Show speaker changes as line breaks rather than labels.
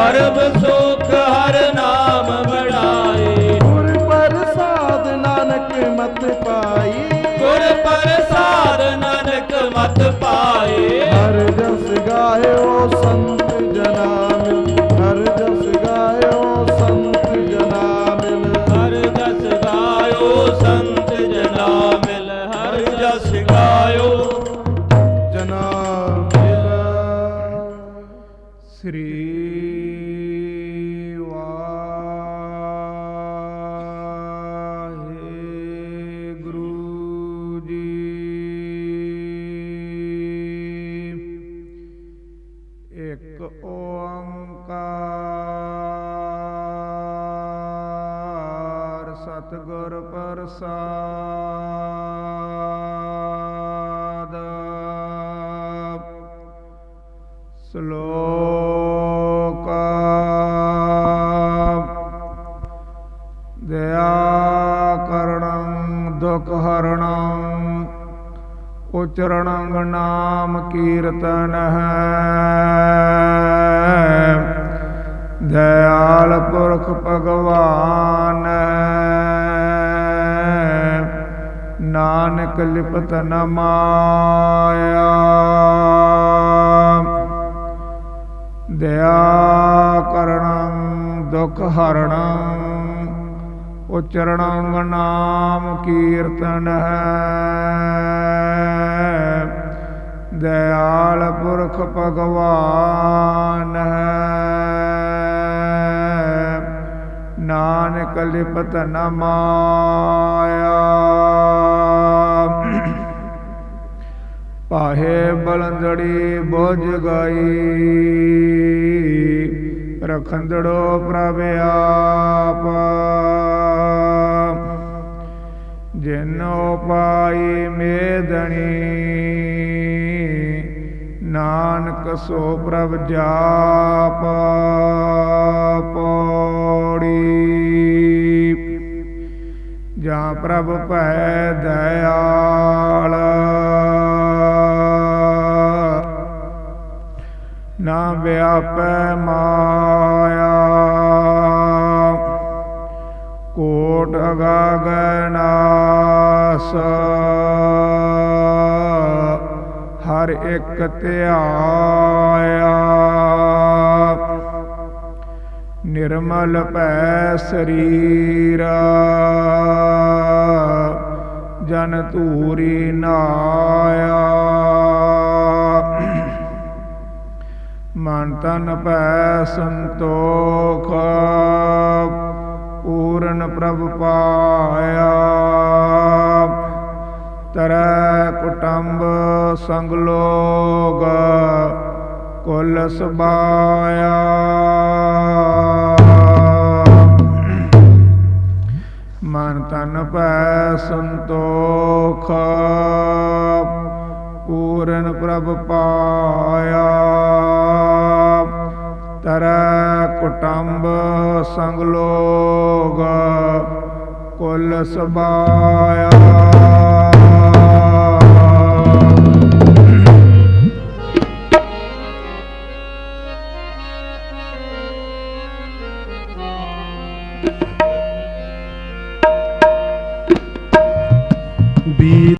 ਸਰਬ ਸੁਖ ਹਰ ਨਾਮ
ਬੜਾਏ
ਗੁਰ ਪ੍ਰਸਾਦ ਨਾਨਕ ਮਤ ਪਾਈ
ਗੁਰ ਪ੍ਰਸਾਦ ਨਾਨਕ ਮਤ ਪਾਏ।
ਹਰ ਜਸ ਗਾਇਓ ਸੰਤ ਜਨਾ ਮਿਲ ਹਰ ਜਸ ਗਾਇਓ ਸੰਤ ਜਨਾ ਮਿਲ
ਹਰ ਜਸ ਗਾਇਓ ਸੰਤ ਜਨਾ ਮਿਲ ਹਰ ਜਸ ਗਾਇਓ
ਜਨਾ ਮਿਲ
ਸ੍ਰੀ ਓੰਕਾਰ ਸਤਿਗੁਰ ਪ੍ਰਸਾਦ ਸ਼ਲੋਕ ਦਇਆ ਕਰਣੰ ਦੁਖ ਹਰਣੰ ਉਚਰਣੰ ਨਾਮ ਕੀਰਤਨ ਹੈ ਦਇਆਲ ਪੁਰਖ ਭਗਵਾਨ ਨਾਨਕ ਲਿਪਤ ਨ ਮਾਇਆ ਦਇਆ ਕਰਣੰ ਦੁਖ ਹਰਣੰ ਉਚਰਣੰ ਨਾਮ ਕੀਰਤਨ ਹੈ ਦਇਆਲ ਪੁਰਖ ਭਗਵਾਨ ਹੈ ਨਾਨਕ ਲਿਪਤ ਨ ਮਾਇਆ ਪਾਹੇ ਬਲੰਦੜੀ ਬੁਝ ਗਈ ਰਖੰਦੜੋ ਪ੍ਰਭ ਆਪ ਜਿਨੋ ਪਾਈ ਮੇਦਣੀ, ਨਾਨਕ ਸੋ ਪ੍ਰਭ ਜਾਪ ਪੌੜੀ। ਜਾਂ ਪ੍ਰਭ ਭੈ ਦਇਆਲ। ਨਾ ਵਿਆਪੈ ਮਾਇਆ। ਕੋਟ ਅਗਾਗਨਾਸ ਹਰ ਇੱਕ ਧਿਆਇਆ ਨਿਰਮਲ ਭੈ ਸਰੀਰ। ਜਨ ਧੂਰੀ ਨਾਇਆ। ਮਨ ਤਨ ਭੈ ਸੰਤੋਖ। ਪੂਰਨ ਪ੍ਰਭ ਪਾਇਆ। ਤਰੈ ਕੁਟੰਬ ਸੰਗ ਲੋਗ ਕੁਲ ਸਬਾਇਆ ਮਨ ਤਨ ਪੈ ਸੰਤੋਖ, ਪੂਰਨ ਪ੍ਰਭ ਪਾਇਆ। ਤਰੈ ਕੁਟੰਬ ਸੰਗ ਲੋਗ ਕੁਲ ਸਬਾਇਆ be